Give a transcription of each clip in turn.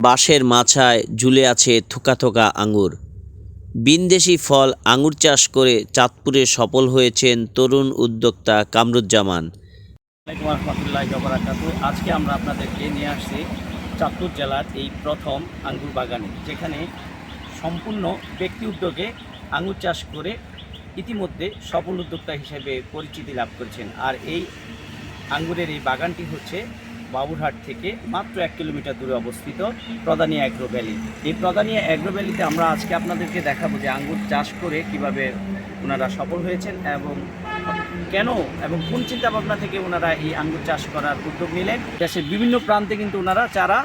বাঁশের মাছায় ঝুলে আছে থোকা থোকা আঙুর বিনদেশি ফল আঙুর চাষ করে চাঁদপুরে সফল হয়েছেন তরুণ উদ্যোক্তা কামরুজ্জামান। আজকে আমরা আপনাদেরকে নিয়ে আসছি চাঁদপুর জেলার এই প্রথম আঙ্গুর বাগানে, যেখানে সম্পূর্ণ ব্যক্তি উদ্যোগে আঙ্গুর চাষ করে ইতিমধ্যে সফল উদ্যোক্তা হিসেবে পরিচিতি লাভ করেছেন। আর এই আঙ্গুরের এই বাগানটি হচ্ছে বাবুরহাট থেকে মাত্র এক কিলোমিটার দূরে অবস্থিত প্রদানিয়া অ্যাগ্রো ভ্যালি। এই প্রদানিয়া অ্যাগ্রো ভ্যালিতে আমরা আজকে আপনাদেরকে দেখাবো যে আঙ্গুর চাষ করে কীভাবে ওনারা সফল হয়েছেন এবং কেন এবং কোন চিন্তা ভাবনা থেকে ওনারা এই আঙ্গুর চাষ করার উদ্যোগ নিলেন। দেশের বিভিন্ন প্রান্তে কিন্তু ওনারা চারা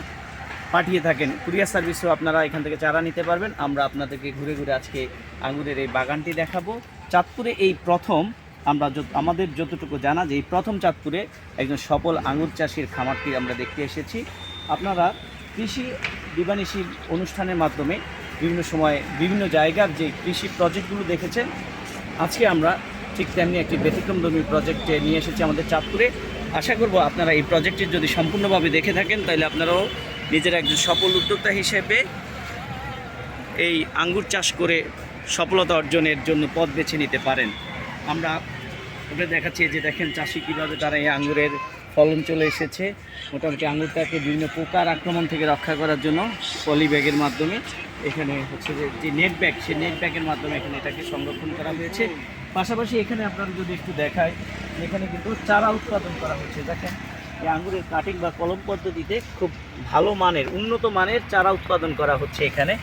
পাঠিয়ে থাকেন। কুরিয়ার সার্ভিসও আপনারা এখান থেকে চারা নিতে পারবেন। আমরা আপনাদেরকে ঘুরে ঘুরে আজকে আঙ্গুরের এই বাগানটি দেখাবো। চাঁদপুরে এই প্রথম আমরা আমাদের যতটুকু জানা যে এই প্রথম চাঁদপুরে একজন সফল আঙুর চাষির খামারটি আমরা দেখতে এসেছি। আপনারা কৃষি দিবানিশি অনুষ্ঠানের মাধ্যমে বিভিন্ন সময়ে বিভিন্ন জায়গার যে কৃষি প্রজেক্টগুলো দেখেছেন, আজকে আমরা ঠিক তেমনি একটি ব্যতিক্রমধর্মী প্রজেক্টে নিয়ে এসেছি আমাদের চাঁদপুরে। আশা করব আপনারা এই প্রজেক্টটি যদি সম্পূর্ণভাবে দেখে থাকেন, তাহলে আপনারাও নিজের একজন সফল উদ্যোক্তা হিসেবে এই আঙ্গুর চাষ করে সফলতা অর্জনের জন্য পথ বেছে নিতে পারেন। আমরা ওটা দেখাচ্ছি যে দেখেন চাষি কীভাবে তারা এই আঙুরের ফলন চলে এসেছে। মোটামুটি আঙুরটাকে বিভিন্ন পোকার আক্রমণ থেকে রক্ষা করার জন্য পলি ব্যাগের মাধ্যমে এখানে হচ্ছে যে যে নেট ব্যাগ সেই নেট ব্যাগের মাধ্যমে এখানে এটাকে সংরক্ষণ করা হয়েছে। পাশাপাশি এখানে আপনারা যদি একটু দেখায় এখানে কিন্তু চারা উৎপাদন করা হচ্ছে দেখেন, এই আঙুরের কাটিং বা কলম পদ্ধতিতে খুব ভালো মানের, উন্নত মানের চারা উৎপাদন করা হচ্ছে এখানে।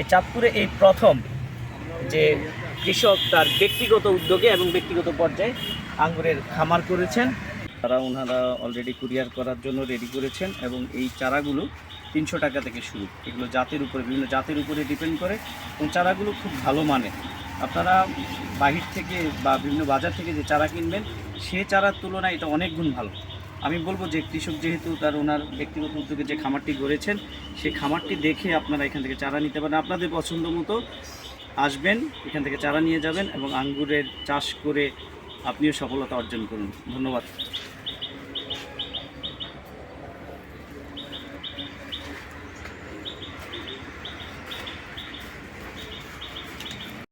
এই চাঁদপুরে এই প্রথম যে কৃষক তার ব্যক্তিগত উদ্যোগে এবং ব্যক্তিগত পর্যায়ে আঙ্গুরের খামার করেছেন। তারা ওনারা অলরেডি কুরিয়ার করার জন্য রেডি করেছেন এবং এই চারাগুলো তিনশো টাকা থেকে শুরু। এগুলো জাতের উপরে, বিভিন্ন জাতের উপরে ডিপেন্ড করে এবং চারাগুলো খুব ভালো মানের। আপনারা বাহির থেকে বা বিভিন্ন বাজার থেকে যে চারা কিনবেন, সে চারার তুলনায় এটা অনেক গুণ ভালো। আমি বলব যে কৃষক যেহেতু তার ওনার ব্যক্তিগত উদ্যোগে যে খামারটি গড়েছেন সেই খামারটি দেখে আপনারা এখান থেকে চারা নিতে পারেন। আপনাদের পছন্দ মতো আসবেন, এখান থেকে চারা নিয়ে যাবেন এবং আঙ্গুরের চাষ করে আপনিও সফলতা অর্জন করুন। ধন্যবাদ।